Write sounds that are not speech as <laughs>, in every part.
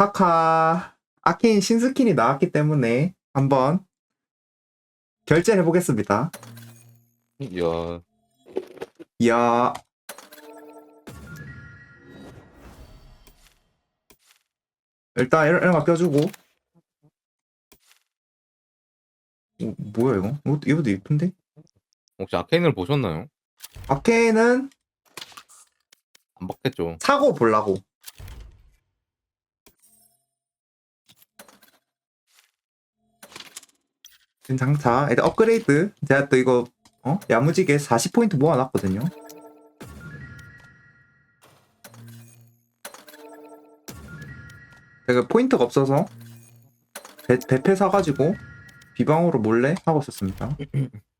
카카 아케인 신스킨이 나왔기 때문에 한번 결제를 해보겠습니다. 이야 이야. 일단 이런, 이런 거 껴주고. 어, 뭐야 이거? 이것도, 이것도 예쁜데? 혹시 아케인을 보셨나요? 아케인은 안 봤겠죠. 사고 보려고. 장차 일단 업그레이드 제가 또 이거 어? 야무지게 40포인트 모아놨거든요 제가 포인트가 없어서 배, 배패 사가지고 비방으로 몰래 하고 있었습니다 <clears throat>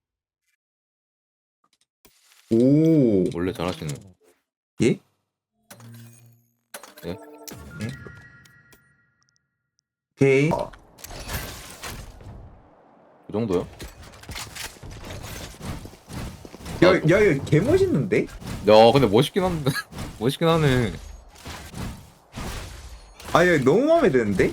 오 원래 잘하시는. 예? 예? 오케이 그 정도요? 야, 야, 이거 개 멋있는데? 야 근데 멋있긴 한데 <laughs> 멋있긴 하네. 아, 야, 너무 마음에 드는데?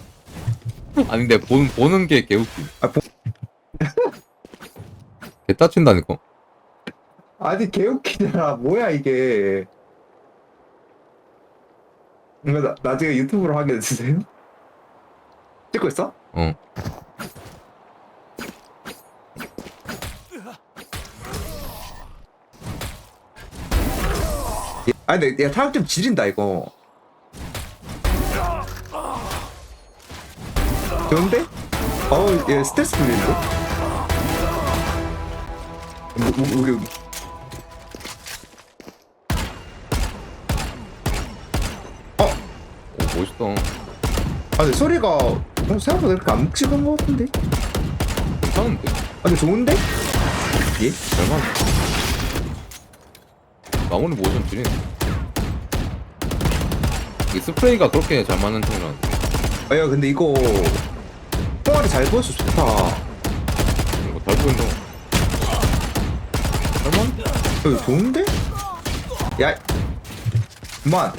아니 근데 보는 보는 게 개웃기. 아, 보- <laughs> 개 따친다니까. 아니, 개 웃기잖아. 뭐야, 이게. 이거 나, 나중에 유튜브로 하게 해주세요. <laughs> 찍고 있어? 어. 아니, 근데 야, 타격 좀 지린다, 이거. 좋은데? 어우, 얘 스트레스 풀리는데? 뭐, 뭐, 여기, 여기. 오 멋있다. 아, 근데 소리가 어, 생각보다 이렇게 안 묵직한 것 같은데? 괜찮은데? 아, 근데 좋은데? 예? 잘 맞네. 마무리 모션 줄이네. 이 스프레이가 그렇게 잘 맞는 팀이라는. 아, 야, 근데 이거 똥알이 잘 보여서 좋다. 이거 잘 보인다. 잘 맞네. 이거 좋은데? 야, 그만.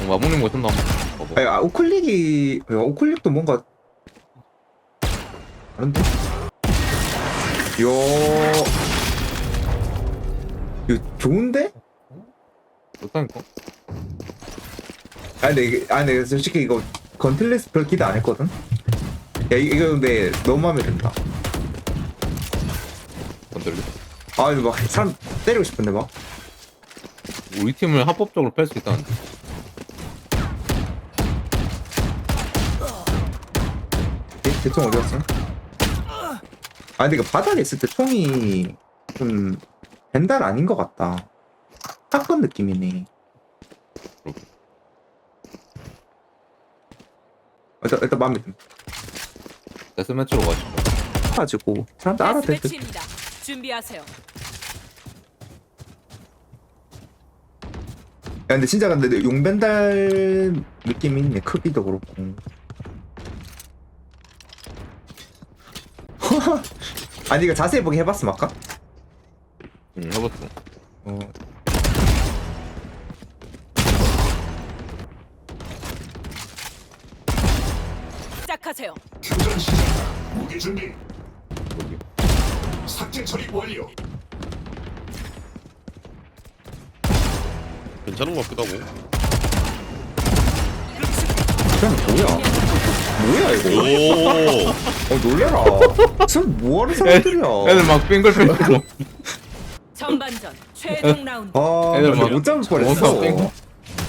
어, 마무리 모션도 한번 봐봐. 아, 야, 우클릭이, 야, 우클릭도 뭔가 다른데? 요, 이거 좋은데? 좋다니까. 아, 근데 이게, 아, 근데 솔직히 이거 건틀레스 별 기대 안 했거든? 야, 이- 이거 근데 너무 마음에 든다. 건들리. 아, 이거 막 사람 때리고 싶은데 막. 우리 팀을 합법적으로 뺄 수 있다는데. 대, 대총 어디 갔어? 아 근데 이거 바닥에 있을 때 총이 좀 벤달 아닌 것 같다. 샷건 느낌이네. 일단 일단 마음에 든. 데스매치로 가시죠. 가지고 사람들 알아듣. 데스매치입니다. 준비하세요. 야 근데 진짜 근데 용벤달 느낌이 있네. 크기도 그렇고. <laughs> 아니 이거 자세히 보기 해봤음 아까? 응, 해봤어. 어. 시작하세요. 교전 시작. 무기 준비. 여기. 삭제 처리 완료. 괜찮은 것 같기도 하고. 그냥 뭐야? 뭐야 이거? 오, 어 놀래라. 지금 뭐하는 사람들이야? 애들 막 빙글빙글. 전반전 최종 라운드. 아, 애들 근데 막못 잡을 뻔했어.